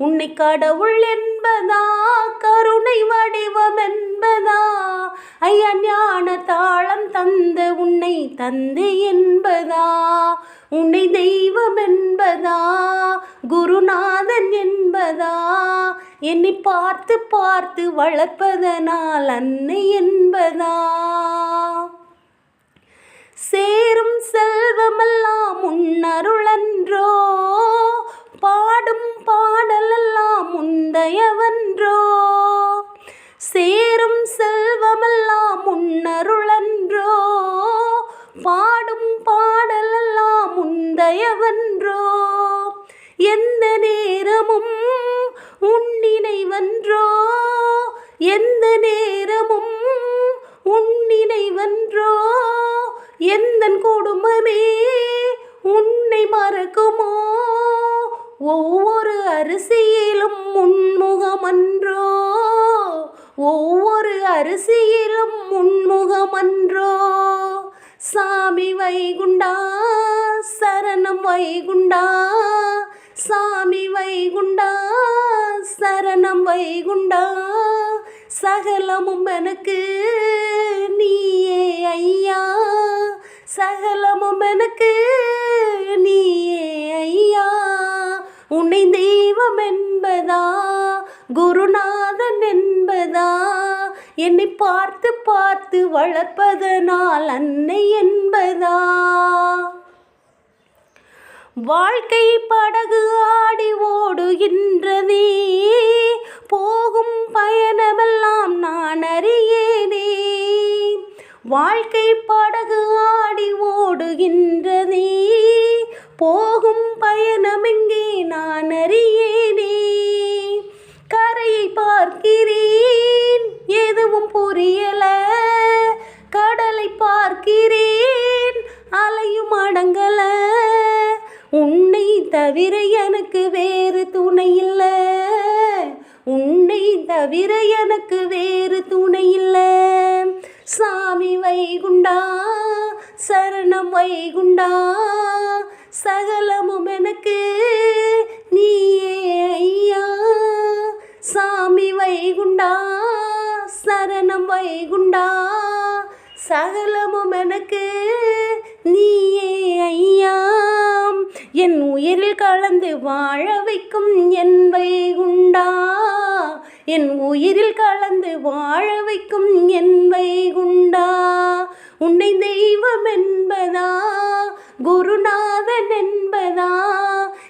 உன்னை கடவுள் என்பதா கருணை வடிவம் என்பதா? ஐயா ஞான தாளம் தந்த உன்னை தந்தை என்பதா? உன்னை தெய்வம் என்பதா? குருநாதன் என்பதா? என்னை பார்த்து பார்த்து வளர்ப்பதனால் அன்னை என்பதா? சேரும் செல்வமெல்லாம் உன்னருளன்றோ? எந்த நேரமும் உன் நினைவன்றோ? எந்த குடும்பமே உன்னை மறக்குமோ? ஒவ்வொரு அரிசியிலும் உன்முகமன்றோ? ஒவ்வொரு அரிசியிலும் உன்முகமன்றோ? சாமி வைகுண்டா சரணம் வைகுண்டா? சாமி வைகுண்டா சரணம் வைகுண்டா? சகலமும் எனக்கு நீயே ஐயா. சகலமும் எனக்கு நீயே ஐயா. உன்னை தெய்வம் என்பதா? குருநாதன் என்பதா? என்னை பார்த்து பார்த்து வளர்ப்பதனால் அன்னை என்பதா? வாழ்க்கை படகு ஆடி ஓடுகின்றதே. போகும் பயணமெல்லாம் நான் அறியேனே. வாழ்க்கை படகு ஆடி ஓடுகின்றதே. போகும் பயணம் உன்னை தவிர எனக்கு வேறு துணை இல்லை. உன்னை தவிர எனக்கு வேறு துணை இல்லை. சாமி வைகுண்டா சரணம் வைகுண்டா சகலமும் எனக்கு நீயே ஐயா. சாமி வைகுண்டா சரணம் வைகுண்டா சகலமும் எனக்கு நீயே ஐயாம் என் உயிரில் கலந்து வாழ வைக்கும் என்பை உண்டா? என் உயிரில் கலந்து வாழ வைக்கும் என்பை உண்டா? உன்னை தெய்வம் என்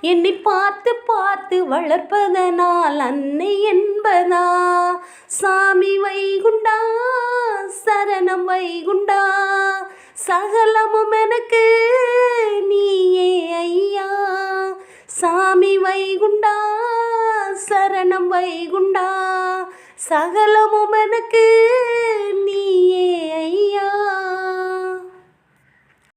என்னை பார்த்து பார்த்து வளர்ப்பதனால் அன்னை என்பதா? சாமி வைகுண்டா? சரணம் வைகுண்டா? சகலமும் எனக்கு நீயே ஐயா. சாமி வைகுண்டா? சரணம் வைகுண்டா? சகலமும் எனக்கு நீயே ஐயா.